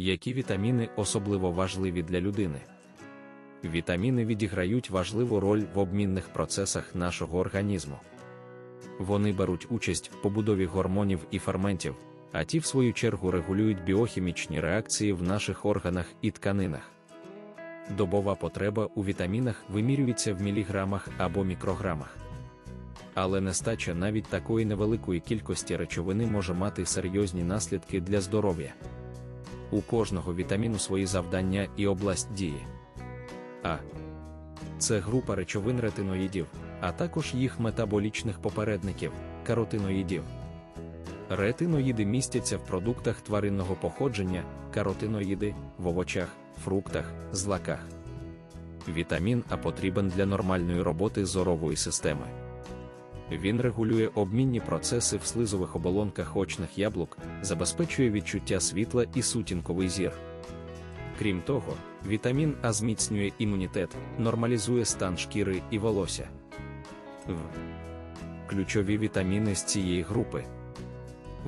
Які вітаміни особливо важливі для людини? Вітаміни відіграють важливу роль в обмінних процесах нашого організму. Вони беруть участь в побудові гормонів і ферментів, а ті, в свою чергу, регулюють біохімічні реакції в наших органах і тканинах. Добова потреба у вітамінах вимірюється в міліграмах або мікрограмах. Але нестача навіть такої невеликої кількості речовини може мати серйозні наслідки для здоров'я. У кожного вітаміну свої завдання і область дії. А. Це група речовин ретиноїдів, а також їх метаболічних попередників каротиноїдів. Ретиноїди містяться в продуктах тваринного походження, каротиноїди в овочах, фруктах, злаках. Вітамін А потрібен для нормальної роботи зорової системи. Він регулює обмінні процеси в слизових оболонках очних яблук, забезпечує відчуття світла і сутінковий зір. Крім того, вітамін А зміцнює імунітет, нормалізує стан шкіри і волосся. В. Ключові вітаміни з цієї групи.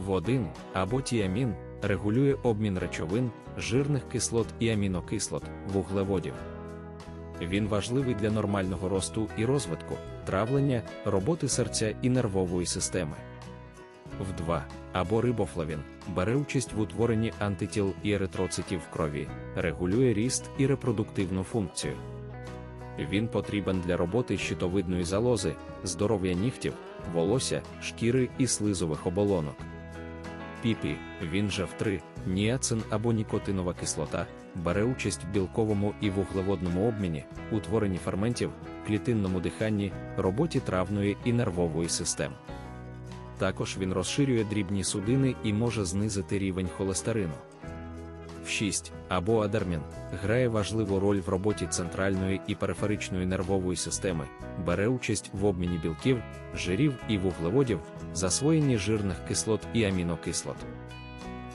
В1 або тіамін регулює обмін речовин, жирних кислот і амінокислот, вуглеводів. Він важливий для нормального росту і розвитку, травлення, роботи серця і нервової системи. В2 або рибофлавін бере участь в утворенні антитіл і еритроцитів в крові, регулює ріст і репродуктивну функцію. Він потрібен для роботи щитовидної залози, здоров'я нігтів, волосся, шкіри і слизових оболонок. Піпі, він же в3, ніацин або нікотинова кислота, бере участь в білковому і вуглеводному обміні, утворенні ферментів, клітинному диханні, роботі травної і нервової систем. Також він розширює дрібні судини і може знизити рівень холестерину. В6 або адермін грає важливу роль в роботі центральної і периферичної нервової системи, бере участь в обміні білків, жирів і вуглеводів, засвоєнні жирних кислот і амінокислот.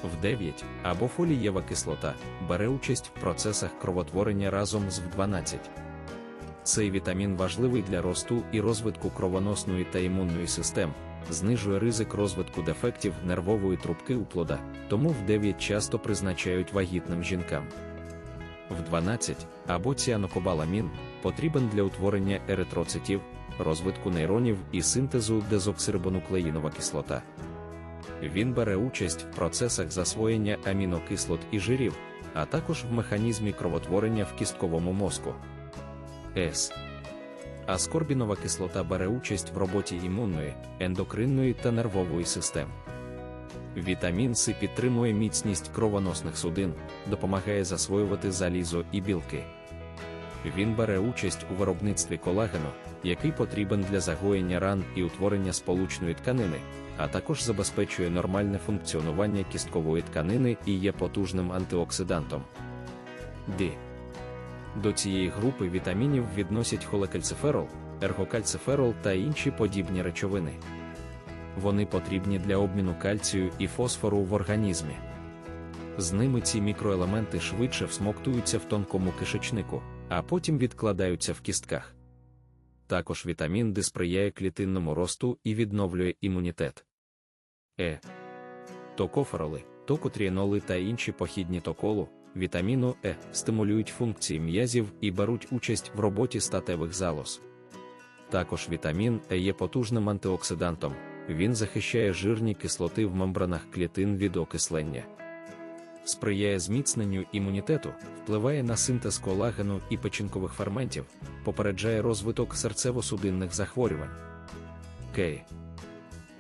В9 або фолієва кислота бере участь в процесах кровотворення разом з В12. Цей вітамін важливий для росту і розвитку кровоносної та імунної систем, знижує ризик розвитку дефектів нервової трубки у плода, тому в 9 часто призначають вагітним жінкам. В 12 або ціанокобаламін потрібен для утворення еритроцитів, розвитку нейронів і синтезу дезоксирибонуклеїнова кислота. Він бере участь в процесах засвоєння амінокислот і жирів, а також в механізмі кровотворення в кістковому мозку. С. Аскорбінова кислота бере участь в роботі імунної, ендокринної та нервової систем. Вітамін С підтримує міцність кровоносних судин, допомагає засвоювати залізо і білки. Він бере участь у виробництві колагену, який потрібен для загоєння ран і утворення сполучної тканини, а також забезпечує нормальне функціонування кісткової тканини і є потужним антиоксидантом. Д. До цієї групи вітамінів відносять холекальциферол, ергокальциферол та інші подібні речовини. Вони потрібні для обміну кальцію і фосфору в організмі. З ними ці мікроелементи швидше всмоктуються в тонкому кишечнику, а потім відкладаються в кістках. Також вітамін Д сприяє клітинному росту і відновлює імунітет. Е. Токофероли, токотріеноли та інші похідні токолу, вітаміну Е стимулюють функції м'язів і беруть участь в роботі статевих залоз. Також вітамін Е є потужним антиоксидантом, він захищає жирні кислоти в мембранах клітин від окислення. Сприяє зміцненню імунітету, впливає на синтез колагену і печінкових ферментів, попереджає розвиток серцево-судинних захворювань. К.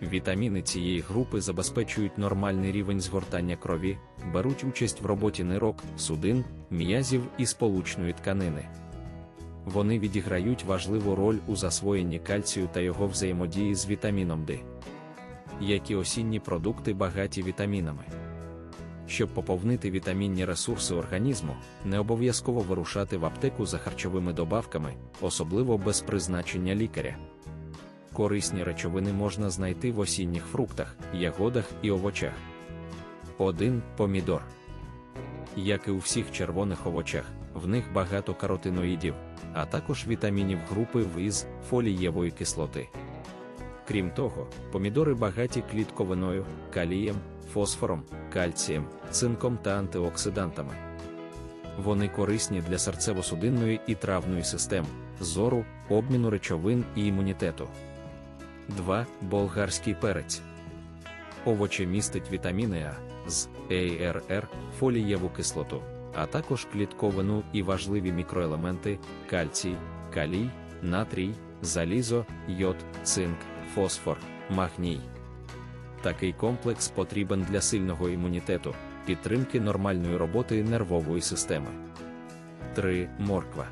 Вітаміни цієї групи забезпечують нормальний рівень згортання крові, беруть участь в роботі нирок, судин, м'язів і сполучної тканини. Вони відіграють важливу роль у засвоєнні кальцію та його взаємодії з вітаміном Д. Які осінні продукти багаті вітамінами. Щоб поповнити вітамінні ресурси організму, не обов'язково вирушати в аптеку за харчовими добавками, особливо без призначення лікаря. Корисні речовини можна знайти в осінніх фруктах, ягодах і овочах. 1. Помідор. Як і у всіх червоних овочах, в них багато каротиноїдів, а також вітамінів групи В із фолієвої кислоти. Крім того, помідори багаті клітковиною, калієм, фосфором, кальцієм, цинком та антиоксидантами. Вони корисні для серцево-судинної і травної систем, зору, обміну речовин і імунітету. 2. Болгарський перець. Овочі містить вітаміни А з ЕРР, фолієву кислоту, а також клітковину і важливі мікроелементи кальцій, калій, натрій, залізо, йод, цинк, фосфор, магній. Такий комплекс потрібен для сильного імунітету, підтримки нормальної роботи нервової системи. 3. Морква.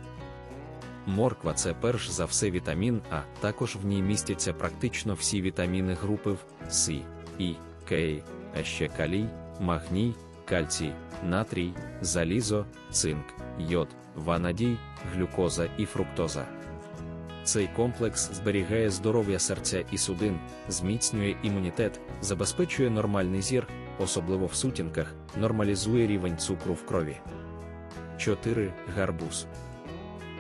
Морква це перш за все вітамін А, також в ній містяться практично всі вітаміни групи В, С, І, К, а ще калій, магній, кальцій, натрій, залізо, цинк, йод, ванадій, глюкоза і фруктоза. Цей комплекс зберігає здоров'я серця і судин, зміцнює імунітет, забезпечує нормальний зір, особливо в сутінках, нормалізує рівень цукру в крові. 4. Гарбуз.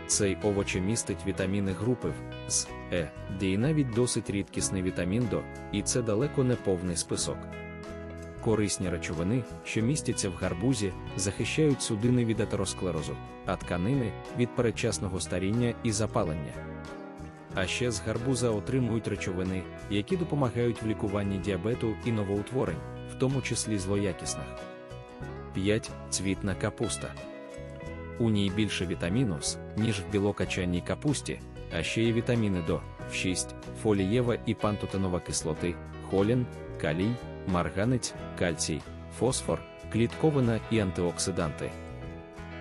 Цей овочі містить вітаміни групи з Е, Д і навіть досить рідкісний вітамін До, і це далеко не повний список. Корисні речовини, що містяться в гарбузі, захищають судини від атеросклерозу, а тканини від передчасного старіння і запалення. А ще з гарбуза отримують речовини, які допомагають в лікуванні діабету і новоутворень, в тому числі злоякісних. 5. Цвітна капуста. У ній більше вітаміну С, ніж в білокачанній капусті, а ще є вітаміни До, В6, фолієва і пантотенова кислоти, холін, калій, марганець, кальцій, фосфор, клітковина і антиоксиданти.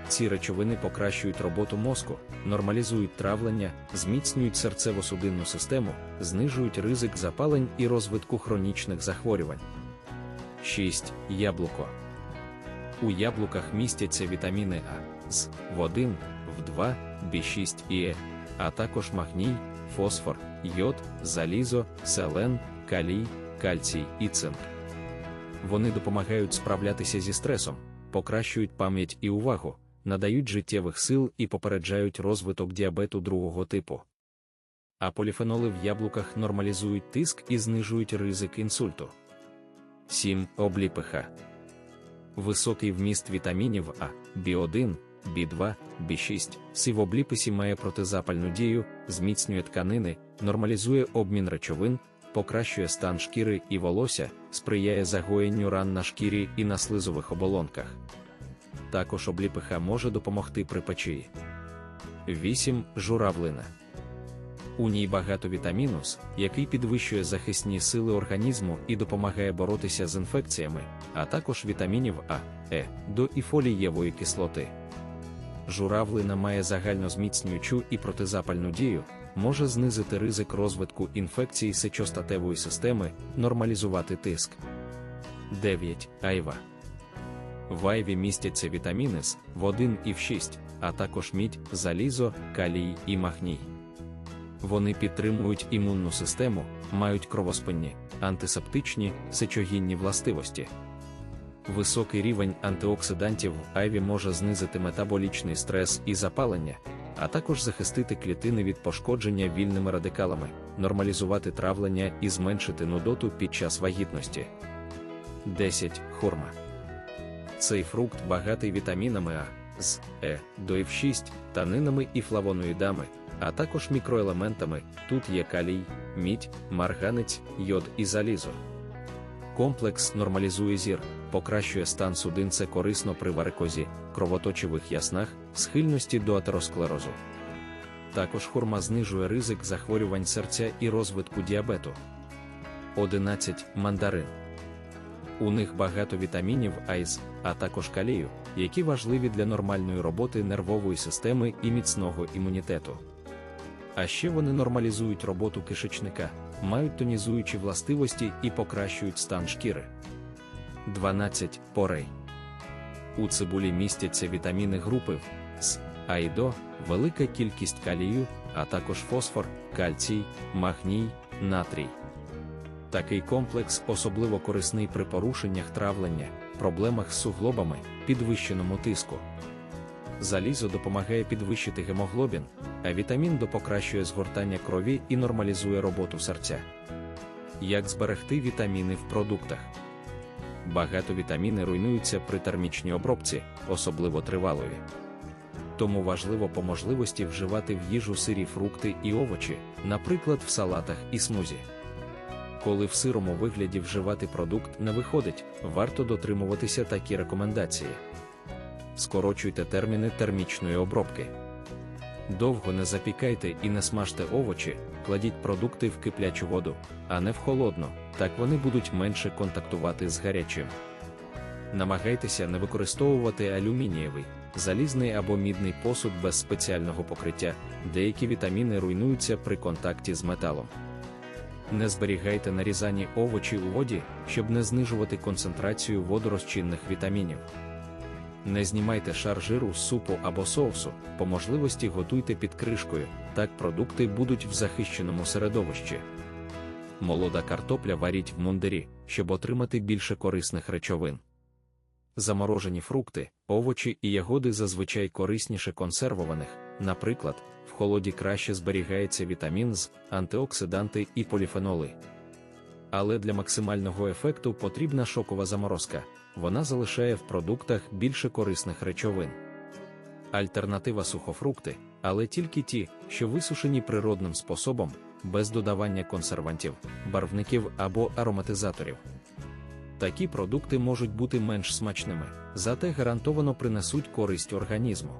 Ці речовини покращують роботу мозку, нормалізують травлення, зміцнюють серцево-судинну систему, знижують ризик запалень і розвитку хронічних захворювань. 6. Яблуко. У яблуках містяться вітаміни А з В1, В2, В6 і Е, а також магній, фосфор, йод, залізо, селен, калій, кальцій і цинк. Вони допомагають справлятися зі стресом, покращують пам'ять і увагу, надають життєвих сил і попереджають розвиток діабету другого типу. А поліфеноли в яблуках нормалізують тиск і знижують ризик інсульту. 7. Обліпиха. Високий вміст вітамінів А, Бі1, Бі2, Бі6, С в обліписі має протизапальну дію, зміцнює тканини, нормалізує обмін речовин, покращує стан шкіри і волосся, сприяє загоєнню ран на шкірі і на слизових оболонках. Також обліпиха може допомогти при печії. 8. Журавлина. У ній багато вітаміну який підвищує захисні сили організму і допомагає боротися з інфекціями, а також вітамінів А, Е, до і фолієвої кислоти. Журавлина має загальнозміцнюючу і протизапальну дію, може знизити ризик розвитку інфекцій сечостатевої системи, нормалізувати тиск. 9. Айва. В айві містяться вітаміни С, В1 і В6, а також мідь, залізо, калій і магній. Вони підтримують імунну систему, мають кровоспинні, антисептичні, сечогінні властивості. Високий рівень антиоксидантів в айві може знизити метаболічний стрес і запалення, а також захистити клітини від пошкодження вільними радикалами, нормалізувати травлення і зменшити нудоту під час вагітності. 10. Хурма. Цей фрукт багатий вітамінами А, з Е, до F6, танинами і флавоноїдами, а також мікроелементами. Тут є калій, мідь, марганець, йод і залізо. Комплекс нормалізує зір, покращує стан судин це корисно при варикозі, кровоточивих яснах, схильності до атеросклерозу. Також хурма знижує ризик захворювань серця і розвитку діабету. 11. Мандарин. У них багато вітамінів Айз, а також калію, які важливі для нормальної роботи нервової системи і міцного імунітету. А ще вони нормалізують роботу кишечника, мають тонізуючі властивості і покращують стан шкіри. 12. Порей. У цибулі містяться вітаміни групи В, С, А і До, велика кількість калію, а також фосфор, кальцій, магній, натрій. Такий комплекс особливо корисний при порушеннях травлення, проблемах з суглобами, підвищеному тиску. Залізо допомагає підвищити гемоглобін, а вітамін До покращує згортання крові і нормалізує роботу серця. Як зберегти вітаміни в продуктах? Багато вітаміни руйнуються при термічній обробці, особливо тривалої. Тому важливо по можливості вживати в їжу сирі фрукти і овочі, наприклад, в салатах і смузі. Коли в сирому вигляді вживати продукт не виходить, варто дотримуватися такі рекомендації. Скорочуйте терміни термічної обробки. Довго не запікайте і не смажте овочі, кладіть продукти в киплячу воду, а не в холодну, так вони будуть менше контактувати з гарячим. Намагайтеся не використовувати алюмінієвий, залізний або мідний посуд без спеціального покриття, деякі вітаміни руйнуються при контакті з металом. Не зберігайте нарізані овочі у воді, щоб не знижувати концентрацію водорозчинних вітамінів. Не знімайте шар жиру з супу або соусу, по можливості готуйте під кришкою, так продукти будуть в захищеному середовищі. Молода картопля варіть в мундирі, щоб отримати більше корисних речовин. Заморожені фрукти, овочі і ягоди зазвичай корисніше консервованих, наприклад, в холоді краще зберігається вітамін з, антиоксиданти і поліфеноли. Але для максимального ефекту потрібна шокова заморозка, вона залишає в продуктах більше корисних речовин. Альтернатива сухофрукти, але тільки ті, що висушені природним способом, без додавання консервантів, барвників або ароматизаторів. Такі продукти можуть бути менш смачними, зате гарантовано принесуть користь організму.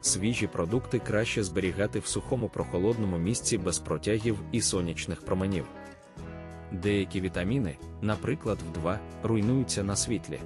Свіжі продукти краще зберігати в сухому прохолодному місці без протягів і сонячних променів. Деякі вітаміни, наприклад, в 2, руйнуються на світлі.